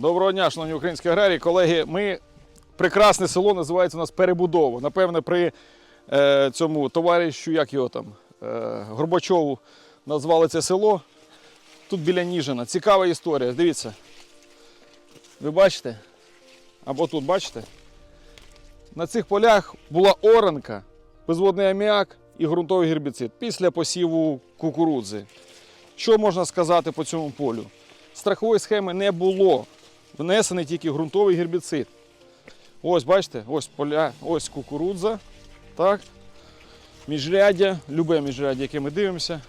Доброго дня, шановні українські аграрії. Колеги, ми прекрасне село називається у нас Перебудова. Напевне, при е, цьому товаришу, як його там, е, Горбачову назвали це село. Тут біля Ніжина. Цікава історія. Дивіться. Ви бачите? Або тут бачите? На цих полях була оранка, безводний аміак і ґрунтовий гербіцид після посіву кукурудзи. Що можна сказати по цьому полю? Страхової схеми не було. Внесений тільки ґрунтовий гербіцид. Ось, бачите, ось поля, ось кукурудза. Так. Міжряддя, любе міжряддя, яке ми дивимося.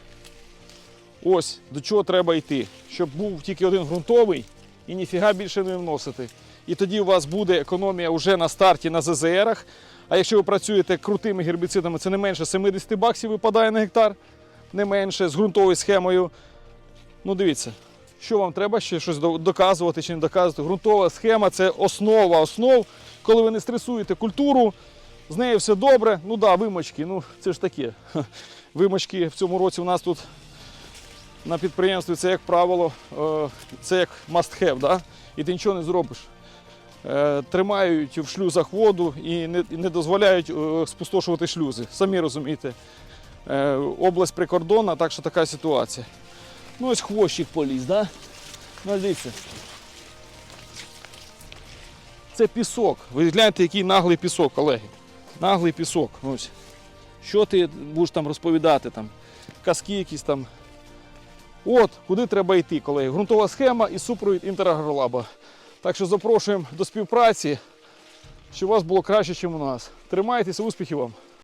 Ось до чого треба йти. Щоб був тільки один ґрунтовий і ніфіга більше не вносити. І тоді у вас буде економія вже на старті на ЗЗРах. А якщо ви працюєте крутими гербіцидами, це не менше 70 баксів випадає на гектар, не менше з ґрунтовою схемою. Ну, дивіться, що вам треба ще щось доказувати чи не доказувати. Ґрунтова схема це основа основ. Коли ви не стресуєте культуру, з нею все добре. Ну да, вимочки, ну це ж таке. Вимочки в цьому році у нас тут на підприємстві це, як правило, е, це як must have, да? і ти нічого не зробиш. Е, Тримають в шлюзах воду і не, не дозволяють е, спустошувати шлюзи. Самі розумієте. Область прикордонна, так що така ситуація. Ну ось хвощик поліз, да? Ну, дивіться. Це пісок. Ви гляньте, який наглий пісок, колеги. Наглий пісок. Ось. Що ти будеш там розповідати? Там? Казки якісь там. От, куди треба йти, колеги. Грунтова схема і супровід інтерагролаба. Так що запрошуємо до співпраці, щоб у вас було краще, ніж у нас. Тримайтеся, успіхів вам!